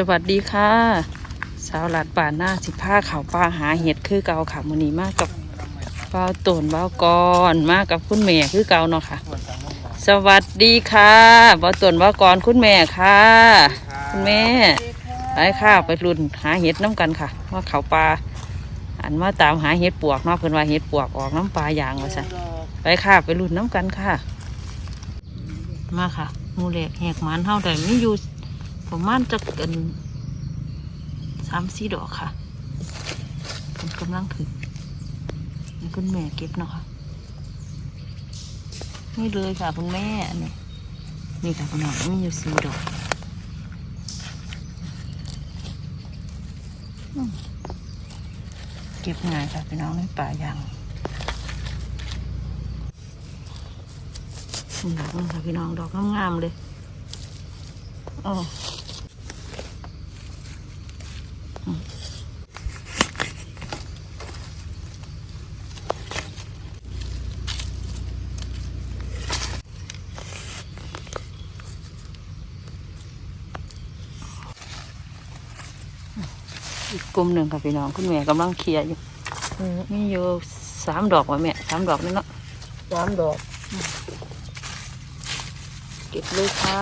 สวัสดีค่ะ สาวหลาดป่านหน้าสิผ้าขาวปลาหาเห็ดคือเกาค่ะมือนี้มากกับเบ้าวตนเบ้ากอนมากกับคุณแม่คือเกาเนาะค่ะ สวัสดีค่ะเบ้าวตนเบ้ากอนคุณแม่ค่ะ คุณแม่ไปค่ะไปรุ่นหาเห็ดน้ำกันค่ะว่าเขาปลาอันมาตามหาเห็ดปวกเนาะเพิ่นว่าเห็ดปวกออกน้ำปลาอย่างว่าซั่นไปค่ะไปรุ่นน้ำกันค่ะ มาค่ะมูเหล็กแหกหมันเท่าใดไม่อยู่ ประมาณจะเกินสามสี่ดอกค่ะผมกำลังถึงนี่คุณแม่เก็บเนาะค่ะนี่เลยค่ะคุณแม่นนี้นี่ค่ะคุณน้องมีอยู่สี่ดอกเก็บง่ายค่ะพี่น้องในป่ายางนี่ดอกนึงค่ะพี่น้องดอกงามๆเลยอ๋อ กกลุ่มหนึ่งค่ะพี่น้องคุณแม่กำลังเคลียร์อยู่นี่อยู่สามดอกว่ะแม่สามดอกนี่เนาะสามดอก เก็บเลยค่ะ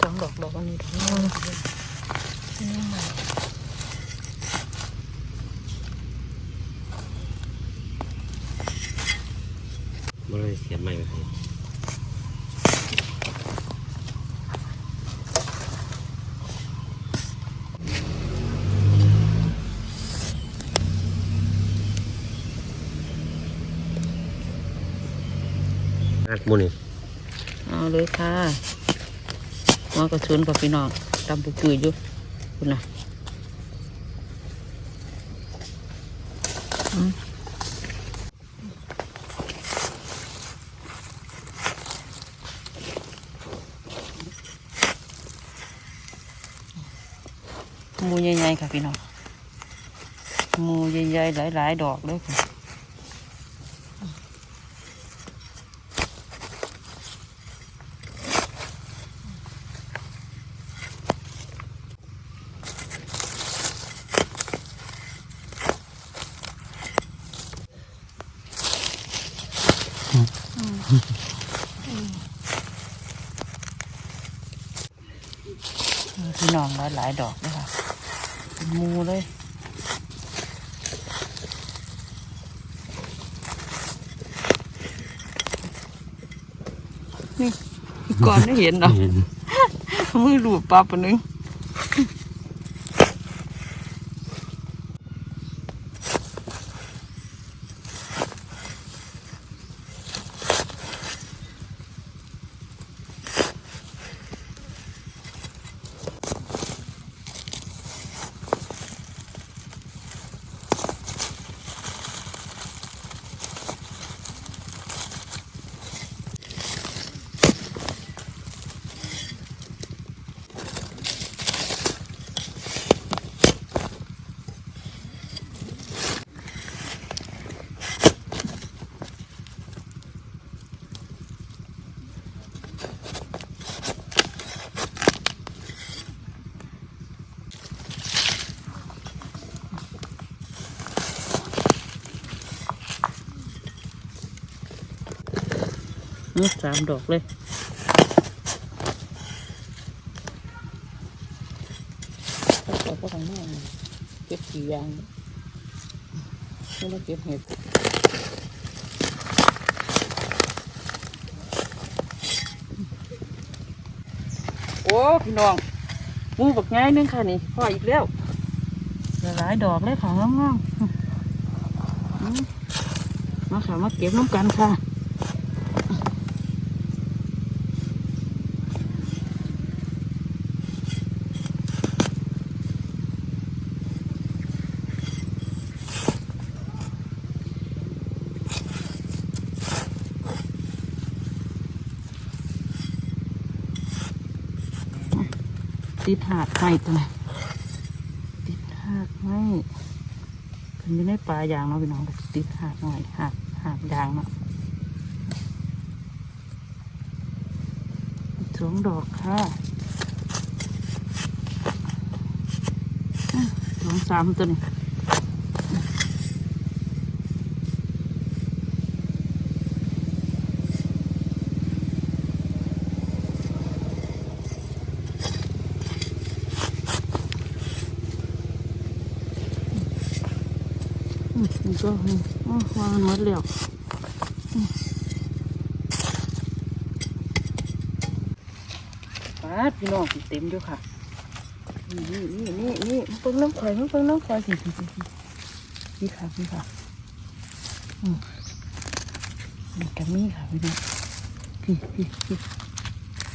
สองดอกดอกอันนี้ดอกนี้นี่ใหม่บ่ได้เสียบใหม่ไปให้ อัดมูนี่เอาเลยค่ะมากระชุนกับพี่น้องตำปุกุยอยู่คุณนะมูใหญ่ๆค่ะพี่น้องมูใหญ่ๆหลายๆดอกเลยค่ะ พี่น้องหลายหลายๆดอกเลยค่ะเป็นหมูเลยนี่ก่อนได้เห็นเนาะเห็นมือหลูบปลาปะนึง สามดอกเลยเราก็ทำหน้าเก็บกี่อย่างไม่ได้เก็บเห็ดโอ้พี่น้องมูบักง่ายนึงค่ะนี่พ่ออีกแล้วหลายดอกเลยค่ะงามๆอืมมาค่ะมาเก็บน้ำกันค่ะ ติดหากไม้ตัวนี้ติดหากไม้เป็นอยู่ในปลายางเนาะพี่น้องติดหากหน่อยหากหากยางเนาะสวงดอกค่ะสวงสามตัวนี้ นี่ก็อืมอ๋อวางหมดแล้วปาดพี่น้องเต็มอยู่ค่ะ นี่นี่นี่นี่มันเพิ่งน้ำข่อยมันเพิ่งน้ำข่อยสิสิสิสินี่ค่ะนี่ค่ะอืมนี่กัมีค่ะพี่น้องพี่พี่พี่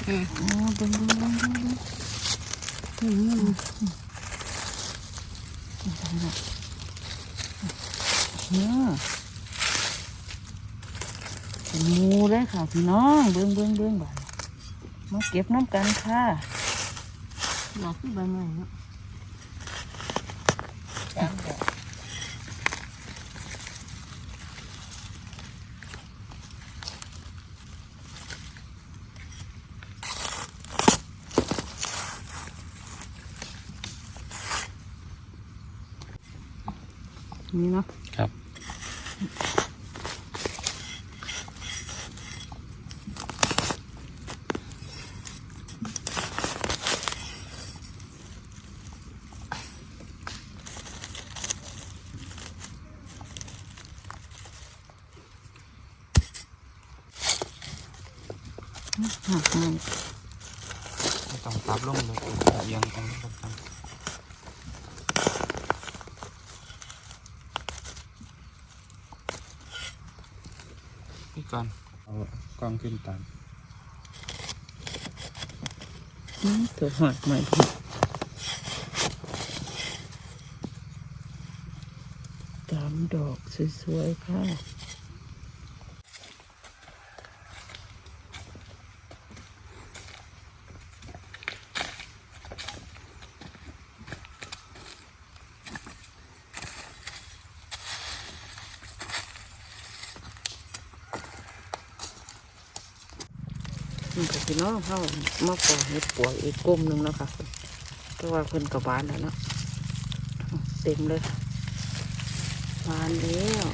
อ๋อเบิ่งเบิ่งเบิ่งเบิ่งนี่นี่นี่นี่ค่ะพี่น้อง เป็นหมูเลยค่ะพี่น้องเบิ่งเบิ่งเบิ่งบ่ามาเก็บน้ำกันค่ะดอกที่ใบไม้เนาะนี่เนาะ ครับ หักมันต้องปรับลงเลยเอียงต้องต้องพี่ ก่อนเอากล้องขึ้นตามอืมตัวหักใหม่พี่สามดอกสวยๆค่ะ นี่ก็พี่น้องเข้ามาปอกเห็ดปวกอีกกลุ่มหนึ่งแล้วค่ะแต่ว่าเพิ่นกับบานแล้วเนาะเต็มเลยบานแล้ว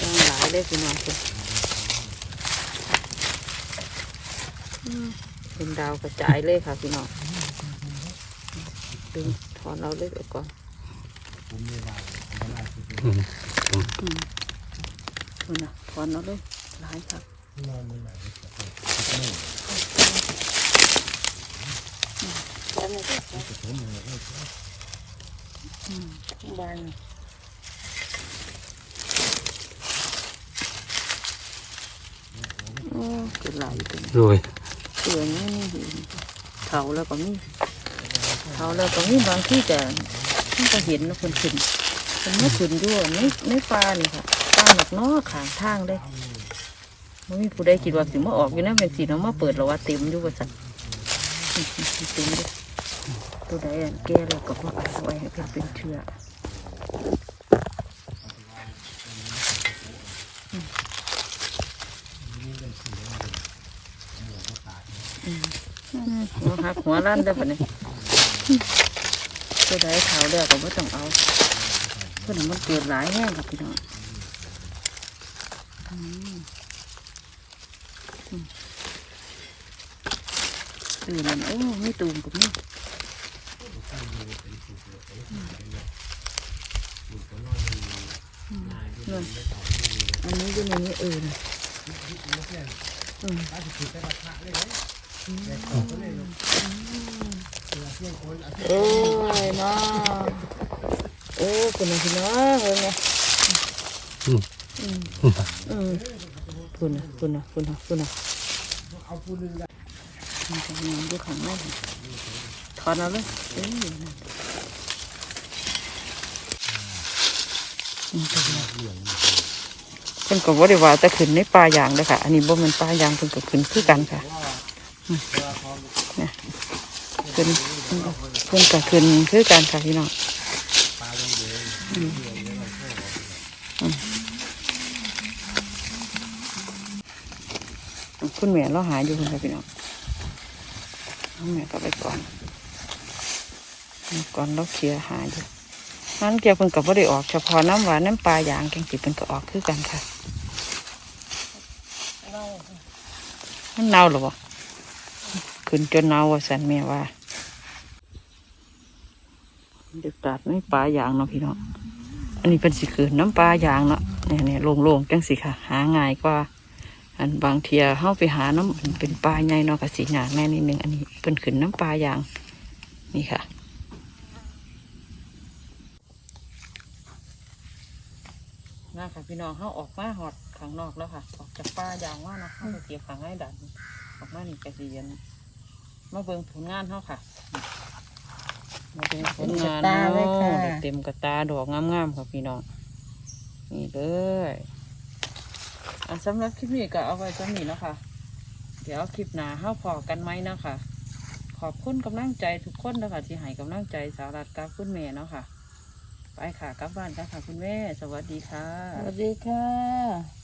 ตั้งหลายเลยพี่น้องเพิ่นอืมเป็นดาวกระจายเลยค่ะพี่น้องดึงถอนเราเลยไปก่อนอืมอืมเพิ่นน่ะถอนเราเลยหลายค่ะ อืมบานโอ้คือหลายตัวรวยเสือนี่นี่เผาแล้วก็มีเผาแล้วก็มีบางที่แต่ที่ก็เห็นนะคนขึ้นมันไม่ขึ้นด้วยไม่ไม่ปลานี่ค่ะปลาหนักเนอขางทางเลย มันมีผู้ใดคิดว่าสิมาออกอยู่นะเป็นสีน้ำมาเปิดแล้วว่าเต็มอยู่ว่าสันเต็มเลยตัวใดอันแก่แล้วก็มาเอาไว้ให้เป็นเป็นเชื้อหัวหักหัวลั่นได้ปะเนี่ยตัวใดขาวแล้วก็ไม่ต้องเอาเพื่อนมันเกิดหลายแห้งกับพี่น้อง อืมอืมเออนั่นโอ้ไม่ตูมกับนี่นั่นอันนี้ก็ในนี้เออนะอืมโอ้ยน้องโอ้คุณนะพี่น้องเอืมอืมอืมคุณนะคุณนะคุณนะคุณนะมันจะมีดูขังแม่ถอนเอาเลยเอ้ยเป็นไงเพิ่นก็บ่ได้ว่าแต่ขึ้นในป่ายางเลยค่ะ อันนี้บ่ม่นป่ายางเพิ่นก็ขึ้นคือกันค่ะเนี่ยขึ้นเพิ่นก็เพิ่นก็ขึ้นคือกันค่ะพี่น้องอืมอืม คุณแม่เราหาอยู่ค่ะพี่น้องเอาแม่ก็ไปก่อนก่อนเราเคลียร์หาอยู่นั้นเกี่ยวเพิ่นกับว่าได้ออกเฉพาะน้ำหวานน้ำปลาอย่างแกงจิเพิ่นก็ออกคือกันค่ะมันเน่าหรอวะขึ้นจนเน่าว่าสันแม่ว่าเด็กตัดไม่ปลาอย่างเนาะพี่น้องอันนี้เป็นสิคืนน้ำปลาอย่างเนาะเนี่ยเนี่ยโล่งๆจังสิค่ะ หาง่ายกว่า อันบางเทียเฮาไปหาน้ำมันเป็นปลาใหญ่เนาะกับสีหยาแม่นิดนึงอันนี้เป็นขึ้นน้ำปลาอย่างนี่ค่ะ น่าค่ะพี่น้องเฮาออกมาหอดข้างนอกแล้วค่ะ ออกจากป่าอย่างว่านะเฮาไปเก็บขังให้ดันออกมานี่กระเสียนมาเบิ่งผลงานเฮาค่ะมาเบิ่งผลงานเต็มกระตาเลยค่ะได้เต็มกระตาดอกงามๆค่ะพี่น้องนี่เลย อันสำหรับคลิปนี้ก็เอาไว้จะนี้เนาะคะเดี๋ยวคลิปหน้าเฮาพอกันไหมเนาะค่ะขอบคุณกำลังใจทุกคนนะคะที่ให้กำลังใจสาวรัดกับคุณแม่เนาะค่ะ ไปค่ะกลับบ้านกันค่ะคุณแม่ สวัสดีค่ะ สวัสดีค่ะ